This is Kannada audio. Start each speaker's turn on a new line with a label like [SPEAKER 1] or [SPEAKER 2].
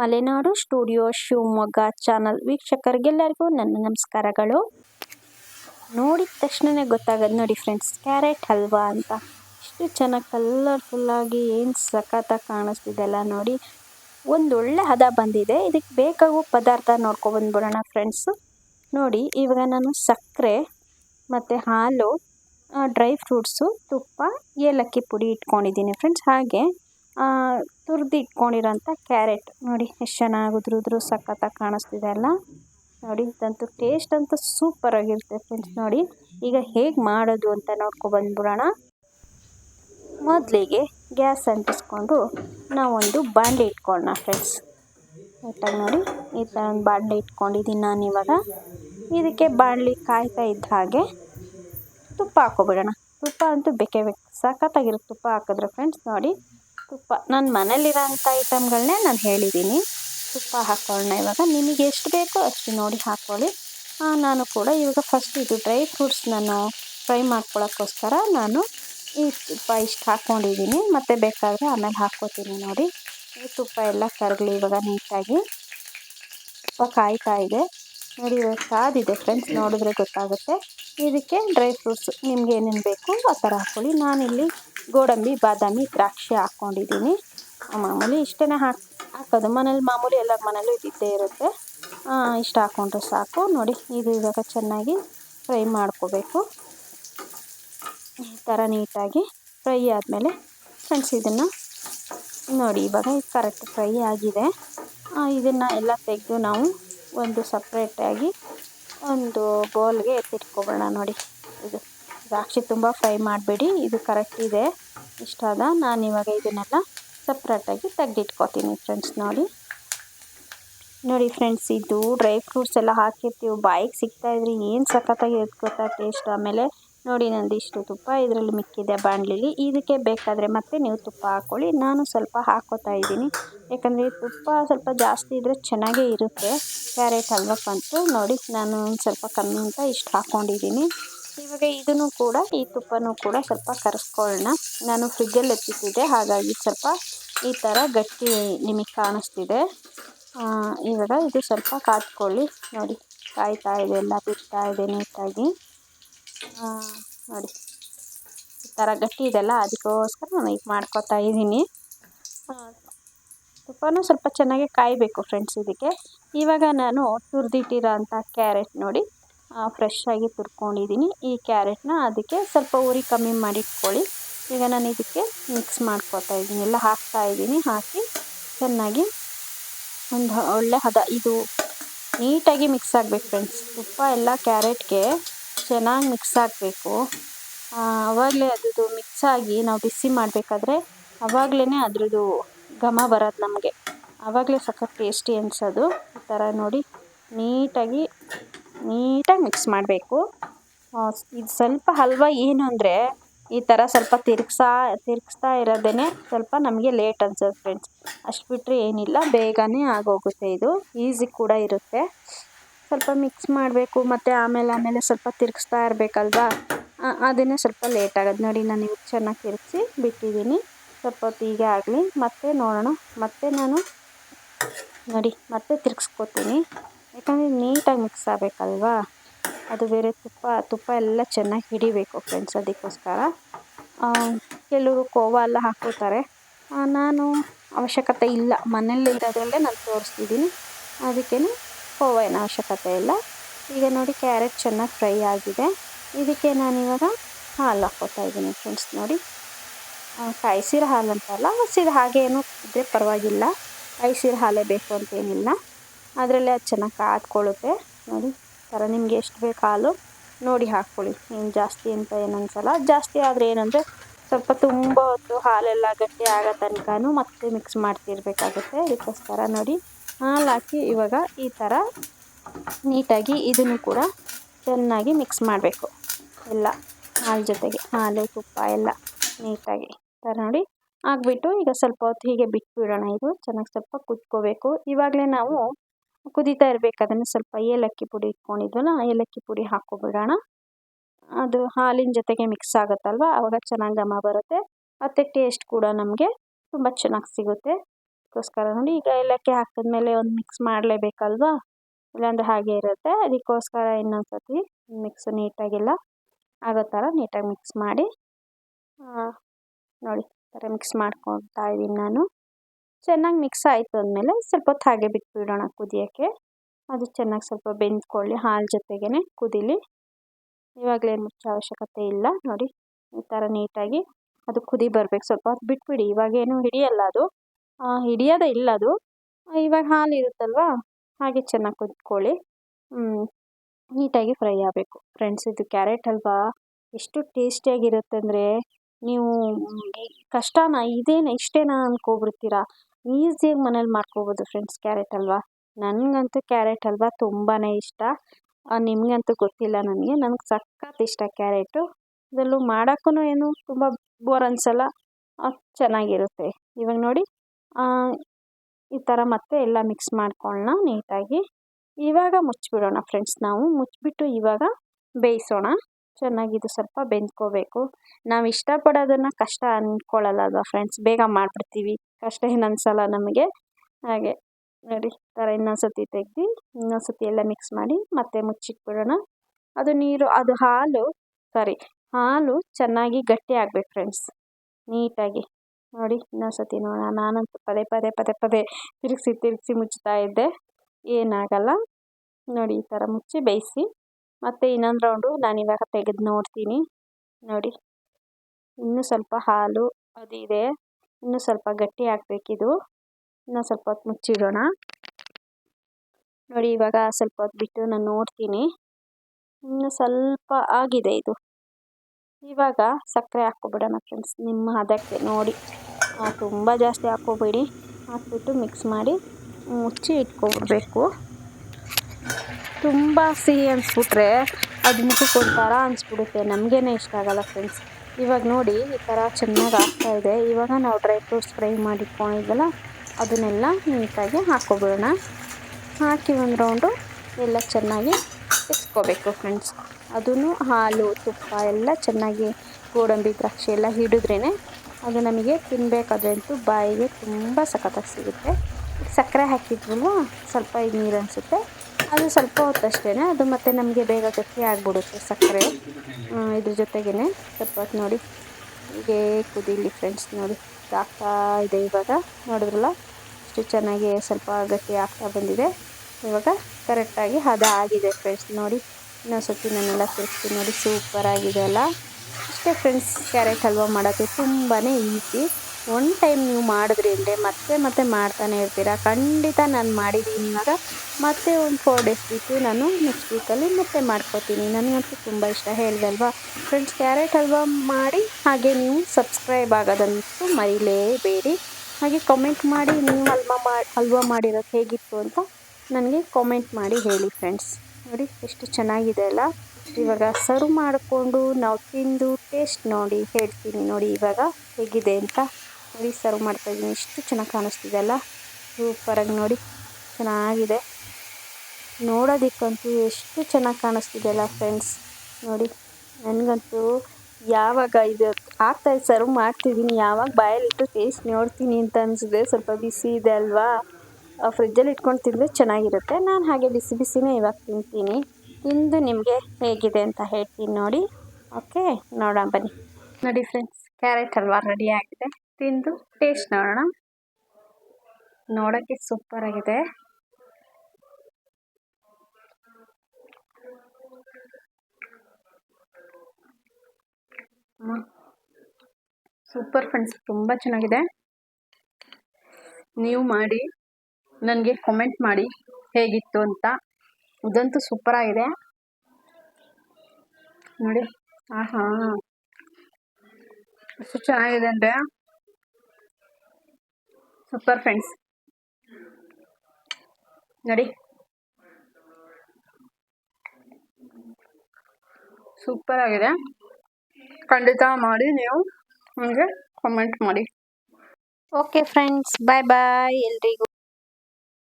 [SPEAKER 1] ಮಲೆನಾಡು ಸ್ಟುಡಿಯೋ ಶಿವಮೊಗ್ಗ ಚಾನಲ್ ವೀಕ್ಷಕರಿಗೆಲ್ಲರಿಗೂ ನನ್ನ ನಮಸ್ಕಾರಗಳು. ನೋಡಿದ ತಕ್ಷಣವೇ ಗೊತ್ತಾಗೋದು ನೋಡಿ ಫ್ರೆಂಡ್ಸ್ ಕ್ಯಾರೆಟ್ ಹಲ್ವಾ ಅಂತ. ಇಷ್ಟು ಚೆನ್ನಾಗಿ ಕಲರ್ಫುಲ್ಲಾಗಿ ಏನು ಸಖತ್ತಾಗಿ ಕಾಣಿಸ್ತಿದೆಲ್ಲ ನೋಡಿ. ಒಂದೊಳ್ಳೆ ಹದ ಬಂದಿದೆ. ಇದಕ್ಕೆ ಬೇಕಾಗುವ ಪದಾರ್ಥ ನೋಡ್ಕೊಬಂದ್ಬಿಡೋಣ ಫ್ರೆಂಡ್ಸು ನೋಡಿ, ಇವಾಗ ನಾನು ಸಕ್ಕರೆ ಮತ್ತು ಹಾಲು ಡ್ರೈ ಫ್ರೂಟ್ಸು ತುಪ್ಪ, ಏಲಕ್ಕಿ ಪುಡಿ ಇಟ್ಕೊಂಡಿದ್ದೀನಿ ಫ್ರೆಂಡ್ಸ್ ಹಾಗೆ ತುರಿದು ಇಟ್ಕೊಂಡಿರೋಂಥ ಕ್ಯಾರೆಟ್. ನೋಡಿ, ಎಷ್ಟು ಚೆನ್ನಾಗಿ ಉದ್ರುದ್ರು ಸಖತ್ತಾಗಿ ಕಾಣಿಸ್ತಿದೆ ಅಲ್ಲ? ನೋಡಿ, ಇದಂತೂ ಟೇಸ್ಟ್ ಅಂತೂ ಸೂಪರಾಗಿರುತ್ತೆ ಫ್ರೆಂಡ್ಸ್ ನೋಡಿ, ಈಗ ಹೇಗೆ ಮಾಡೋದು ಅಂತ ನೋಡ್ಕೊಬಂದ್ಬಿಡೋಣ ಮೊದಲಿಗೆ ಗ್ಯಾಸ್ ಅಂಟಿಸ್ಕೊಂಡು ನಾವೊಂದು ಬಾಂಡೆ ಇಟ್ಕೊಳ್ಳೋಣ ಫ್ರೆಂಡ್ಸ್ ನೀಟಾಗಿ ನೋಡಿ, ಈ ಥರ ಒಂದು ಬಾಂಡೆ ಇಟ್ಕೊಂಡಿದ್ದೀನಿ ನಾನು ಇವಾಗ. ಇದಕ್ಕೆ ಬಾಣಲಿ ಕಾಯ್ತಾ ಇದ್ದ ಹಾಗೆ ತುಪ್ಪ ಹಾಕ್ಕೊಬಿಡೋಣ. ತುಪ್ಪ ಅಂತೂ ಬೇಕೇ ಬೇಕು. ಸಖತ್ತಾಗಿರುತ್ತೆ ತುಪ್ಪ ಹಾಕಿದ್ರೆ ಫ್ರೆಂಡ್ಸ್ ನೋಡಿ ತುಪ್ಪ. ನನ್ನ ಮನೇಲಿರೋಂಥ ಐಟಮ್ಗಳನ್ನೇ ನಾನು ಹೇಳಿದ್ದೀನಿ ತುಪ್ಪ ಹಾಕ್ಕೊಳ್ಳೋಣ ಇವಾಗ. ನಿಮಗೆ ಎಷ್ಟು ಬೇಕೋ ಅಷ್ಟು ನೋಡಿ ಹಾಕ್ಕೊಳ್ಳಿ ನಾನು ಕೂಡ ಇವಾಗ ಫಸ್ಟ್ ಇದು ಡ್ರೈ ಫ್ರೂಟ್ಸ್ ನಾನು ಫ್ರೈ ಮಾಡ್ಕೊಳ್ಳೋಕ್ಕೋಸ್ಕರ ನಾನು ಈ ತುಪ್ಪ ಇಷ್ಟು ಹಾಕ್ಕೊಂಡಿದ್ದೀನಿ ಮತ್ತು ಬೇಕಾದರೆ ಆಮೇಲೆ ಹಾಕ್ಕೋತೀನಿ ನೋಡಿ. ಈ ತುಪ್ಪ ಎಲ್ಲ ಕರಗಲಿ ಇವಾಗ ನೀಟಾಗಿ. ತುಪ್ಪ ಕಾಯ್ತಾ ಇದೆ. ನೋಡಿ ಇವಾಗ ಕಾದಿದೆ ಫ್ರೆಂಡ್ಸ್ ನೋಡಿದ್ರೆ ಗೊತ್ತಾಗುತ್ತೆ. ಇದಕ್ಕೆ ಡ್ರೈ ಫ್ರೂಟ್ಸ್ ನಿಮ್ಗೆ ಏನೇನು ಬೇಕು ಆ ಥರ ಹಾಕ್ಕೊಳ್ಳಿ ನಾನಿಲ್ಲಿ ಗೋಡಂಬಿ, ಬಾದಾಮಿ, ದ್ರಾಕ್ಷಿ ಹಾಕ್ಕೊಂಡಿದ್ದೀನಿ. ಮಾಮೂಲಿ ಇಷ್ಟೇ ಹಾಕಿ, ಹಾಕೋದು. ಮನೇಲಿ ಮಾಮೂಲಿ ಎಲ್ಲರ ಮನೇಲೂ ಇದ್ದಿದ್ದೇ ಇರುತ್ತೆ. ಇಷ್ಟು ಹಾಕ್ಕೊಂಡ್ರೆ ಸಾಕು. ನೋಡಿ, ಇದು ಇವಾಗ ಚೆನ್ನಾಗಿ ಫ್ರೈ ಮಾಡ್ಕೋಬೇಕು. ಈ ಥರ ನೀಟಾಗಿ ಫ್ರೈ ಆದಮೇಲೆ ಫ್ರೆಂಡ್ಸ್ ಇದನ್ನು ನೋಡಿ, ಇವಾಗ ಕರೆಕ್ಟ್ ಫ್ರೈ ಆಗಿದೆ. ಇದನ್ನು ಎಲ್ಲ ತೆಗೆದು ನಾವು ಒಂದು ಸಪ್ರೇಟಾಗಿ ಒಂದು ಬೌಲ್ಗೆ ಎತ್ತಿಟ್ಕೊಬೋಣ ನೋಡಿ. ಇದು ದ್ರಾಕ್ಷಿ ತುಂಬ ಫ್ರೈ ಮಾಡಬೇಡಿ, ಇದು ಕರೆಕ್ಟ್ ಇದೆ. ಇಷ್ಟಾದ ನಾನು ಇವಾಗ ಇದನ್ನೆಲ್ಲ ಸಪ್ರೇಟಾಗಿ ತೆಗೆದಿಟ್ಕೊತೀನಿ ಫ್ರೆಂಡ್ಸ್ ನೋಡಿ. ನೋಡಿ ಫ್ರೆಂಡ್ಸ್ ಇದು ಡ್ರೈ ಫ್ರೂಟ್ಸ್ ಎಲ್ಲ ಹಾಕಿರ್ತೀವಿ. ಬಾಯಿಗೆ ಸಿಗ್ತಾಯಿದ್ರೆ ಏನು ಸಖತ್ತಾಗಿರುತ್ತೆ ಗೊತ್ತಾ ಟೇಸ್ಟ್ ಆಮೇಲೆ ನೋಡಿ ನಂದಿಷ್ಟು ತುಪ್ಪ ಇದರಲ್ಲಿ ಮಿಕ್ಕಿದೆ ಬಾಣಲಿಲಿ. ಇದಕ್ಕೆ ಬೇಕಾದರೆ ಮತ್ತೆ ನೀವು ತುಪ್ಪ ಹಾಕ್ಕೊಳ್ಳಿ ನಾನು ಸ್ವಲ್ಪ ಹಾಕ್ಕೋತಾ ಇದ್ದೀನಿ. ಯಾಕಂದರೆ ತುಪ್ಪ ಸ್ವಲ್ಪ ಜಾಸ್ತಿ ಇದ್ದರೆ ಚೆನ್ನಾಗೇ ಇರುತ್ತೆ. ಕ್ಯಾರೆಟ್ ಹಲ್ವಕ್ಕಂತೂ ನೋಡಿ, ನಾನು ಸ್ವಲ್ಪ ಕಮ್ಮಿ ಅಂತ ಇಷ್ಟು ಹಾಕ್ಕೊಂಡಿದ್ದೀನಿ ಇವಾಗ ಇದನ್ನು ಕೂಡ, ಈ ತುಪ್ಪನೂ ಕೂಡ ಸ್ವಲ್ಪ ಕರೆಸ್ಕೊಳ್ಳೋಣ. ನಾನು ಫ್ರಿಜ್ಜಲ್ಲಿ ಎತ್ತಿಟ್ಟಿದ್ದೆ. ಹಾಗಾಗಿ ಸ್ವಲ್ಪ ಈ ಥರ ಗಟ್ಟಿ ನಿಮಗೆ ಕಾಣಿಸ್ತಿದೆ. ಇವಾಗ ಇದು ಸ್ವಲ್ಪ ಕಾದ್ಕೊಳ್ಳಿ. ನೋಡಿ, ಕಾಯ್ತಾ ಇದೆ, ಎಲ್ಲ ಬಿಡ್ತಾ ಇದೆ, ನೀಟಾಗಿ. ನೋಡಿ. ಈ ಥರ ಗಟ್ಟಿ ಇದೆಲ್ಲ ಅದಕ್ಕೋಸ್ಕರ ನಾನು ಇದು ಮಾಡ್ಕೊತಾ ಇದ್ದೀನಿ. ತುಪ್ಪನೂ ಸ್ವಲ್ಪ ಚೆನ್ನಾಗಿ ಕಾಯಬೇಕು ಫ್ರೆಂಡ್ಸ್ ಇದಕ್ಕೆ. ಇವಾಗ ನಾನು ತುರಿದಿಟ್ಟಿರೋ ಅಂಥ ಕ್ಯಾರೆಟ್ ನೋಡಿ ಫ್ರೆಶ್ ತುರ್ಕೊಂಡಿದ್ದೀನಿ. ಈ ಕ್ಯಾರೆಟ್ನ ಅದಕ್ಕೆ ಸ್ವಲ್ಪ ಉರಿ ಕಮ್ಮಿ ಮಾಡಿಟ್ಕೊಳ್ಳಿ ಈಗ ನಾನು ಇದಕ್ಕೆ ಮಿಕ್ಸ್ ಮಾಡ್ಕೊತಾ ಇದ್ದೀನಿ. ಎಲ್ಲ ಹಾಕ್ತಾ ಇದ್ದೀನಿ. ಹಾಕಿ ಚೆನ್ನಾಗಿ ಒಂದು ಒಳ್ಳೆ ಹದ, ಇದು ನೀಟಾಗಿ ಮಿಕ್ಸ್ ಆಗಬೇಕು ಫ್ರೆಂಡ್ಸ್ ತುಪ್ಪ ಎಲ್ಲ ಕ್ಯಾರೆಟ್ಗೆ ಚೆನ್ನಾಗಿ ಮಿಕ್ಸ್ ಆಗಬೇಕು. ಆವಾಗಲೇ ಅದ್ರದ್ದು ಮಿಕ್ಸ್ ಆಗಿ ನಾವು ಬಿಸಿ ಮಾಡಬೇಕಾದ್ರೆ ಆವಾಗಲೇ ಅದ್ರದ್ದು ಘಮ ಬರೋದು ನಮಗೆ. ಆವಾಗಲೇ ಸಖತ್ ಟೇಸ್ಟಿ ಅನಿಸೋದು. ಈ ಥರ ನೋಡಿ ನೀಟಾಗಿ ನೀಟಾಗಿ ಮಿಕ್ಸ್ ಮಾಡಬೇಕು. ಇದು ಸ್ವಲ್ಪ ಹಲ್ವಾ ಏನು ಅಂದರೆ ಈ ಥರ ಸ್ವಲ್ಪ ತಿರುಗ್ಸಾ, ತಿರುಗಿಸ್ತಾ ಇರೋದೇ ಸ್ವಲ್ಪ ನಮಗೆ ಲೇಟ್ ಅನ್ಸೋದು ಫ್ರೆಂಡ್ಸ್ ಅಷ್ಟು ಬಿಟ್ಟರೆ ಏನಿಲ್ಲ, ಬೇಗನೆ ಆಗೋಗುತ್ತೆ ಇದು. ಈಸಿ ಕೂಡ ಇರುತ್ತೆ. ಸ್ವಲ್ಪ ಮಿಕ್ಸ್ ಮಾಡಬೇಕು, ಮತ್ತು ಆಮೇಲೆ ಆಮೇಲೆ ಸ್ವಲ್ಪ ತಿರುಗಿಸ್ತಾ ಇರಬೇಕಲ್ವಾ? ಅದನ್ನೇ ಸ್ವಲ್ಪ ಲೇಟ್ ಆಗೋದು. ನೋಡಿ, ನಾನು ಇವಾಗ ಚೆನ್ನಾಗಿ ತಿರುಗಿಸಿ ಬಿಟ್ಟಿದ್ದೀನಿ ಸ್ವಲ್ಪ ಹೊತ್ತು ಹೀಗೆ ಆಗಲಿ. ಮತ್ತೆ ನೋಡೋಣ. ಮತ್ತೆ ನಾನು ನೋಡಿ, ಮತ್ತೆ ತಿರುಗಿಸ್ಕೊತೀನಿ. ಯಾಕಂದರೆ ನೀಟಾಗಿ ಮಿಕ್ಸ್ ಆಗಬೇಕಲ್ವಾ? ಅದು ಬೇರೆ ತುಪ್ಪ ತುಪ್ಪ ಎಲ್ಲ ಚೆನ್ನಾಗಿ ಹಿಡಿಬೇಕು ಫ್ರೆಂಡ್ಸ್ ಅದಕ್ಕೋಸ್ಕರ. ಕೆಲವರು ಕೋವಾ ಎಲ್ಲ ಹಾಕೋತಾರೆ ನಾನು ಅವಶ್ಯಕತೆ ಇಲ್ಲ. ಮನೇಲಿ ಇರೋದ್ರಲ್ಲೇ ನಾನು ತೋರಿಸ್ತಿದ್ದೀನಿ ಅದಕ್ಕೇ ಕೋವಾ ಏನು ಅವಶ್ಯಕತೆ ಇಲ್ಲ. ಈಗ ನೋಡಿ ಕ್ಯಾರೆಟ್ ಚೆನ್ನಾಗಿ ಫ್ರೈ ಆಗಿದೆ. ಇದಕ್ಕೆ ನಾನಿವಾಗ ಹಾಲು ಹಾಕ್ಕೋತಾ ಇದ್ದೀನಿ ಫ್ರೆಂಡ್ಸ್ ನೋಡಿ. ಕಾಯಿಸಿರ ಹಾಲು ಅಂತಲ್ಲ ಹಸಿರು ಹಾಗೆ ಏನೂ ಇದ್ದರೆ ಪರವಾಗಿಲ್ಲ. ಕಾಯಿಸಿರ ಹಾಲೇ ಬೇಕು ಅಂತೇನಿಲ್ಲ ಅದರಲ್ಲೇ ಅದು ಚೆನ್ನಾಗಿ ಕಾದ್ಕೊಳ್ಳುತ್ತೆ. ನೋಡಿ ಥರ ನಿಮಗೆ ಎಷ್ಟು ಬೇಕು ಹಾಲು ನೋಡಿ ಹಾಕ್ಕೊಳ್ಳಿ. ಏನು ಜಾಸ್ತಿ ಅಂತ ಏನು ಅನ್ಸಲ್ಲ ಜಾಸ್ತಿ ಆದರೆ ಏನಂದರೆ ಸ್ವಲ್ಪ ತುಂಬ ಹೊತ್ತು ಹಾಲೆಲ್ಲ ಗಟ್ಟಿ ಆಗೋ ತನಕನೂ ಮತ್ತೆ ಮಿಕ್ಸ್ ಮಾಡ್ತಿರ್ಬೇಕಾಗುತ್ತೆ. ಇದಕ್ಕೋಸ್ಕರ ನೋಡಿ. ಹಾಲು ಹಾಕಿ ಇವಾಗ ಈ ಥರ ನೀಟಾಗಿ ಇದನ್ನು ಕೂಡ ಚೆನ್ನಾಗಿ ಮಿಕ್ಸ್ ಮಾಡಬೇಕು. ಎಲ್ಲ ಹಾಲು ಜೊತೆಗೆ, ಹಾಲು, ತುಪ್ಪ ಎಲ್ಲ ನೀಟಾಗಿ ಥರ ನೋಡಿ ಹಾಕ್ಬಿಟ್ಟು ಈಗ ಸ್ವಲ್ಪ ಹೊತ್ತು ಹೀಗೆ ಬಿಟ್ಬಿಡೋಣ ಇದು. ಚೆನ್ನಾಗಿ ಸ್ವಲ್ಪ ಕುದ್ಕೋಬೇಕು. ಇವಾಗಲೇ ನಾವು ಕುದೀತಾ ಇರಬೇಕಾದ್ರೆ ಸ್ವಲ್ಪ ಏಲಕ್ಕಿ ಪುಡಿ ಇಟ್ಕೊಂಡಿದ್ವಲ್ಲ ಏಲಕ್ಕಿ ಪುಡಿ ಹಾಕೋಬಿಡೋಣ ಅದು ಹಾಲಿನ ಜೊತೆಗೆ ಮಿಕ್ಸ್ ಆಗುತ್ತಲ್ವ? ಆವಾಗ ಚೆನ್ನಾಗಿ ಘಮ ಬರುತ್ತೆ. ಮತ್ತು ಟೇಸ್ಟ್ ಕೂಡ ನಮಗೆ ತುಂಬ ಚೆನ್ನಾಗಿ ಸಿಗುತ್ತೆ. ಅದಕ್ಕೋಸ್ಕರ ನೋಡಿ ಈಗ ಏಲಕ್ಕಿ ಹಾಕಿದ್ಮೇಲೆ ಒಂದು ಮಿಕ್ಸ್ ಮಾಡಲೇಬೇಕಲ್ವಾ? ಇಲ್ಲಾಂದರೆ ಹಾಗೆ ಇರುತ್ತೆ. ಅದಕ್ಕೋಸ್ಕರ ಇನ್ನೊಂದು ಸತಿ ಮಿಕ್ಸ್ ನೀಟಾಗಿಲ್ಲ ಆಗೋ ಥರ ನೀಟಾಗಿ ಮಿಕ್ಸ್ ಮಾಡಿ ನೋಡಿ ಥರ ಮಿಕ್ಸ್ ಮಾಡ್ಕೊತಾ ಇದ್ದೀನಿ ನಾನು. ಚೆನ್ನಾಗಿ ಮಿಕ್ಸ್ ಆಯಿತು ಅಂದಮೇಲೆ ಸ್ವಲ್ಪ ಹೊತ್ತು ಹಾಗೆ ಬಿಟ್ಬಿಡೋಣ ಕುದಿಯೋಕ್ಕೆ. ಅದು ಚೆನ್ನಾಗಿ ಸ್ವಲ್ಪ ಬೆಂದ್ಕೊಳ್ಳಿ ಹಾಲು ಜೊತೆಗೇ ಕುದೀಲಿ. ಇವಾಗಲೇನು ಮುಚ್ಚೋ ಅವಶ್ಯಕತೆ ಇಲ್ಲ. ನೋಡಿ ಈ ಥರ ನೀಟಾಗಿ ಅದು ಕುದಿ ಬರಬೇಕು. ಸ್ವಲ್ಪ ಹೊತ್ತು ಬಿಟ್ಬಿಡಿ. ಇವಾಗೇನು ಹಿಡಿಯಲ್ಲ ಅದು. ಹಿಡಿಯೋದೇ ಇಲ್ಲ ಅದು. ಇವಾಗ ಹಾಲು ಇರುತ್ತಲ್ವ? ಹಾಗೆ ಚೆನ್ನಾಗಿ ಕುದ್ಕೊಳ್ಳಿ ನೀಟಾಗಿ ಫ್ರೈ ಆಗಬೇಕು. ಫ್ರೆಂಡ್ಸ್ ಇದು ಕ್ಯಾರೆಟ್ ಹಲ್ವಾ ಎಷ್ಟು ಟೇಸ್ಟಿಯಾಗಿರುತ್ತೆ ಅಂದರೆ ನೀವು ಕಷ್ಟನಾ ಇದೇನು ಇಷ್ಟೇನಾ ಅಂದ್ಕೊಬಿಡ್ತೀರಾ ಈಸಿಯಾಗಿ ಮನೇಲಿ ಮಾಡ್ಕೋಬೋದು ಫ್ರೆಂಡ್ಸ್ ಕ್ಯಾರೆಟ್ ಹಲ್ವಾ. ನನಗಂತೂ ಕ್ಯಾರೆಟ್ ಹಲ್ವಾ ತುಂಬಾ ಇಷ್ಟ. ನಿಮಗಂತೂ ಗೊತ್ತಿಲ್ಲ ನನಗೆ. ನನಗೆ ಸಖತ್ ಇಷ್ಟ ಕ್ಯಾರೆಟು. ಅದರಲ್ಲೂ ಮಾಡೋಕ್ಕೂ ಏನು ತುಂಬ ಬೋರ್ ಅನಿಸಲ್ಲ. ಚೆನ್ನಾಗಿರುತ್ತೆ. ಇವಾಗ ನೋಡಿ. ಈ ಥರ ಮತ್ತೆ ಎಲ್ಲ ಮಿಕ್ಸ್ ಮಾಡ್ಕೊಳ್ಳೋಣ ನೀಟಾಗಿ. ಇವಾಗ ಮುಚ್ಚಿಬಿಡೋಣ ಫ್ರೆಂಡ್ಸ್ ನಾವು. ಮುಚ್ಚಿಬಿಟ್ಟು ಇವಾಗ ಬೇಯಿಸೋಣ. ಚೆನ್ನಾಗಿದು ಸ್ವಲ್ಪ ಬೆಂದ್ಕೋಬೇಕು. ನಾವು ಇಷ್ಟಪಡೋದನ್ನು ಕಷ್ಟ ಅಂದ್ಕೊಳ್ಳಲ್ಲ ಅಲ್ವಾ ಫ್ರೆಂಡ್ಸ್ ಬೇಗ ಮಾಡಿಬಿಡ್ತೀವಿ. ಕಷ್ಟ ಏನು ನಮಗೆ. ಹಾಗೆ, ನೋಡಿ ಥರ ಇನ್ನೊಂದು ಸತಿ ತೆಗ್ದು ಇನ್ನೊಂದು ಸತಿ ಎಲ್ಲ ಮಿಕ್ಸ್ ಮಾಡಿ ಮತ್ತೆ ಮುಚ್ಚಿಟ್ಬಿಡೋಣ. ಅದು ನೀರು, ಅದು ಹಾಲು ಸಾರಿ ಹಾಲು ಚೆನ್ನಾಗಿ ಗಟ್ಟಿ ಆಗ್ಬೇಕು ಫ್ರೆಂಡ್ಸ್ ನೀಟಾಗಿ. ನೋಡಿ, ಇನ್ನೊಂದು ಸತಿ ನೋಡೋಣ. ನಾನಂತೂ ಪದೇ ಪದೇ ಪದೇ ಪದೇ ತಿರುಗಿಸಿ ತಿರುಗಿಸಿ ಮುಚ್ತಾ ಇದ್ದೆ. ಏನಾಗಲ್ಲ. ನೋಡಿ, ಈ ಥರ ಮುಚ್ಚಿ ಬೇಯಿಸಿ. ಮತ್ತು ಇನ್ನೊಂದು ರೌಂಡು ನಾನು ಇವಾಗ ತೆಗೆದು ನೋಡ್ತೀನಿ. ನೋಡಿ, ಇನ್ನೂ ಸ್ವಲ್ಪ ಹಾಲು ಅದಿದೆ. ಇನ್ನೂ ಸ್ವಲ್ಪ ಗಟ್ಟಿ ಆಗಬೇಕಿದು. ಇನ್ನೂ ಸ್ವಲ್ಪ ಹೊತ್ತು ಮುಚ್ಚಿಡೋಣ. ನೋಡಿ, ಇವಾಗ ಸ್ವಲ್ಪ ಹೊತ್ತು ಬಿಟ್ಟು ನಾನು ನೋಡ್ತೀನಿ. ಇನ್ನೂ ಸ್ವಲ್ಪ ಆಗಿದೆ ಇದು. ಇವಾಗ ಸಕ್ಕರೆ ಹಾಕ್ಕೊಬಿಡೋಣ ಫ್ರೆಂಡ್ಸ್ ನಿಮ್ಮ ಹದಕ್ಕೆ ನೋಡಿ. ತುಂಬ ಜಾಸ್ತಿ ಹಾಕ್ಕೋಬೇಡಿ. ಹಾಕ್ಬಿಟ್ಟು ಮಿಕ್ಸ್ ಮಾಡಿ ಮುಚ್ಚಿ ಇಟ್ಕೊಬಿಡ್ಬೇಕು ತುಂಬ ಸಿಹಿ ಅನಿಸ್ಬಿಟ್ರೆ ಅದು ಮುಖಕ್ಕೆ ಒಂಥರ ಅನಿಸ್ಬಿಡುತ್ತೆ. ನಮಗೇನೆ ಇಷ್ಟ ಆಗಲ್ಲ ಫ್ರೆಂಡ್ಸ್ ಇವಾಗ ನೋಡಿ, ಈ ಥರ ಚೆನ್ನಾಗಿ ಆಗ್ತಾಯಿದೆ ಇವಾಗ ನಾವು ಡ್ರೈ ಫ್ರೂಟ್ಸ್ ಫ್ರೈ ಮಾಡಿಟ್ಕೊಂಡಿದ್ವಲ್ಲ, ಅದನ್ನೆಲ್ಲ ನೀಟಾಗಿ ಹಾಕ್ಕೊಬಿಡೋಣ. ಹಾಕಿ ಒಂದು ರೌಂಡು ಎಲ್ಲ ಚೆನ್ನಾಗಿ ತಿಕ್ಸ್ಕೋಬೇಕು ಫ್ರೆಂಡ್ಸ್ ಅದೂ ಹಾಲು, ತುಪ್ಪ ಎಲ್ಲ ಚೆನ್ನಾಗಿ ಗೋಡಂಬಿ ದ್ರಾಕ್ಷಿ ಎಲ್ಲ ಹಿಡಿದ್ರೇ ಅದು ನಮಗೆ ತಿನ್ನಬೇಕಾದ್ರಂತೂ ಬಾಯಿಗೆ ತುಂಬ ಸಖತ್ತಾಗಿ ಸಿಗುತ್ತೆ. ಸಕ್ಕರೆ ಹಾಕಿದ್ರೂ ಸ್ವಲ್ಪ ಈಗ ನೀರು ಅನಿಸುತ್ತೆ. ಅದು ಸ್ವಲ್ಪ ಹೊತ್ತಷ್ಟೇ ಅದು ಮತ್ತು ನಮಗೆ ಬೇಗ ಗಟ್ಟಿ ಆಗಿಬಿಡುತ್ತೆ ಸಕ್ಕರೆ. ಇದ್ರ ಜೊತೆಗೇ ಸ್ವಲ್ಪ ಹೊತ್ತು ನೋಡಿ. ಹೀಗೆ ಕುದೀಲಿ ಫ್ರೆಂಡ್ಸ್ ನೋಡಿ. ಆಗ್ತಾ ಇದೆ ಇವಾಗ. ನೋಡಿದ್ರಲ್ಲ? ಅಷ್ಟು ಚೆನ್ನಾಗಿ ಸ್ವಲ್ಪ ಗಟ್ಟಿ ಆಗ್ತಾ ಬಂದಿದೆ. ಇವಾಗ ಕರೆಕ್ಟಾಗಿ ಹದ ಆಗಿದೆ ಫ್ರೆಂಡ್ಸ್ ನೋಡಿ. ಇನ್ನೊಂದು ಸತಿ ನಾನೆಲ್ಲ ನೋಡಿ ನೋಡಿ ಸೂಪರಾಗಿದೆ ಅಲ್ಲ. ಅಷ್ಟೇ ಫ್ರೆಂಡ್ಸ್ ಕ್ಯಾರೆಟ್ ಹಲ್ವಾ ಮಾಡೋಕ್ಕೆ ತುಂಬಾ ಈಸಿ ಒನ್ ಟೈಮ್ ನೀವು ಮಾಡಿದ್ರಿ ಅಂದರೆ ಮತ್ತೆ ಮತ್ತೆ ಮಾಡ್ತಾನೆ ಇರ್ತೀರ. ಖಂಡಿತ ನಾನು ಮಾಡಿದ್ದೀನಿ ಇವಾಗ. ಮತ್ತೆ ಒಂದು ಫೋರ್ ಡೇಸ್ ಬಿಟ್ಟು ನಾನು ನೆಕ್ಸ್ಟ್ ವೀಕಲ್ಲಿ ಮತ್ತೆ ಮಾಡ್ಕೋತೀನಿ. ನನಗಂತೂ ತುಂಬ ಇಷ್ಟ ಹೇಳಿದಲ್ವಾ ಫ್ರೆಂಡ್ಸ್ ಕ್ಯಾರೆಟ್ ಹಲ್ವಾ ಮಾಡಿ ಹಾಗೆ ನೀವು ಸಬ್ಸ್ಕ್ರೈಬ್ ಆಗೋದಂತೂ ಮರಿಲೇಬೇಡಿ. ಹಾಗೆ ಕಮೆಂಟ್ ಮಾಡಿ ನೀವು ಹಲ್ವಾ ಮಾಡಿ ಹಲ್ವಾ ಮಾಡಿರೋದು ಹೇಗಿತ್ತು ಅಂತ ನನಗೆ ಕಾಮೆಂಟ್ ಮಾಡಿ ಹೇಳಿ ಫ್ರೆಂಡ್ಸ್ ನೋಡಿ, ಎಷ್ಟು ಚೆನ್ನಾಗಿದೆ ಅಲ್ಲ? ಇವಾಗ ಸರ್ವ್ ಮಾಡಿಕೊಂಡು ನಾವು ತಿಂದು ಟೇಸ್ಟ್ ನೋಡಿ ಹೇಳ್ತೀನಿ ನೋಡಿ ಇವಾಗ ಹೇಗಿದೆ ಅಂತ. ನೋಡಿ ಸರ್ವ್ ಮಾಡ್ತಾ ಇದ್ದೀನಿ. ಎಷ್ಟು ಚೆನ್ನಾಗಿ ಕಾಣಿಸ್ತಿದೆ ಅಲ್ಲ? ಸೂಪರಾಗಿ ನೋಡಿ, ಚೆನ್ನಾಗಿದೆ. ನೋಡೋದಕ್ಕಂತೂ ಎಷ್ಟು ಚೆನ್ನಾಗಿ ಕಾಣಿಸ್ತಿದೆ ಅಲ್ಲ ಫ್ರೆಂಡ್ಸ್ ನೋಡಿ, ನನಗಂತೂ ಯಾವಾಗ ಇದು ಆಗ್ತಾ ಸರ್ವ್ ಮಾಡ್ತಿದ್ದೀನಿ. ಯಾವಾಗ ಬಾಯಲ್ಲಿಟ್ಟು ಟೇಸ್ಟ್ ನೋಡ್ತೀನಿ ಅಂತ ಅನಿಸಿದೆ ಸ್ವಲ್ಪ ಬಿಸಿ ಇದೆ ಅಲ್ವಾ? ಫ್ರಿಜ್ಜಲ್ಲಿ ಇಟ್ಕೊಂಡು ತಿಂದರೆ ಚೆನ್ನಾಗಿರುತ್ತೆ. ನಾನು ಹಾಗೆ ಬಿಸಿ ಬಿಸಿನೇ ಇವಾಗ ತಿಂತೀನಿ. ತಿಂದು ನಿಮಗೆ ಹೇಗಿದೆ ಅಂತ ಹೇಳ್ತೀನಿ ನೋಡಿ. ಓಕೆ ನೋಡೋಣ ಬನ್ನಿ. ನೋಡಿ ಫ್ರೆಂಡ್ಸ್ ಕ್ಯಾರೆಟ್ ಹಲ್ವಾ ರೆಡಿ ಆಗಿದೆ. ತಿಂದು ಟೇಸ್ಟ್ ನೋಡೋಣ. ನೋಡೋಕ್ಕೆ ಸೂಪರಾಗಿದೆ ಸೂಪರ್ ಫ್ರೆಂಡ್ಸ್ ತುಂಬ ಚೆನ್ನಾಗಿದೆ. ನೀವು ಮಾಡಿ. ನನಗೆ ಕಮೆಂಟ್ ಮಾಡಿ ಹೇಗಿತ್ತು ಅಂತ. ಇದಂತೂ ಸೂಪರಾಗಿದೆ ನೋಡಿ, ಆಹಾ. ಎಷ್ಟು ಚೆನ್ನಾಗಿದೆ ಅಂದ್ರೆ. ಸೂಪರ್ ಫ್ರೆಂಡ್ಸ್ ನೋಡಿ. ಸೂಪರ್ ಆಗಿದೆ. ಖಂಡಿತ ಮಾಡಿ ನೀವು ನನಗೆ ಕಮೆಂಟ್ ಮಾಡಿ. ಓಕೆ ಫ್ರೆಂಡ್ಸ್ ಬಾಯ್ ಬಾಯ್ ಎಲ್ರಿಗೂ.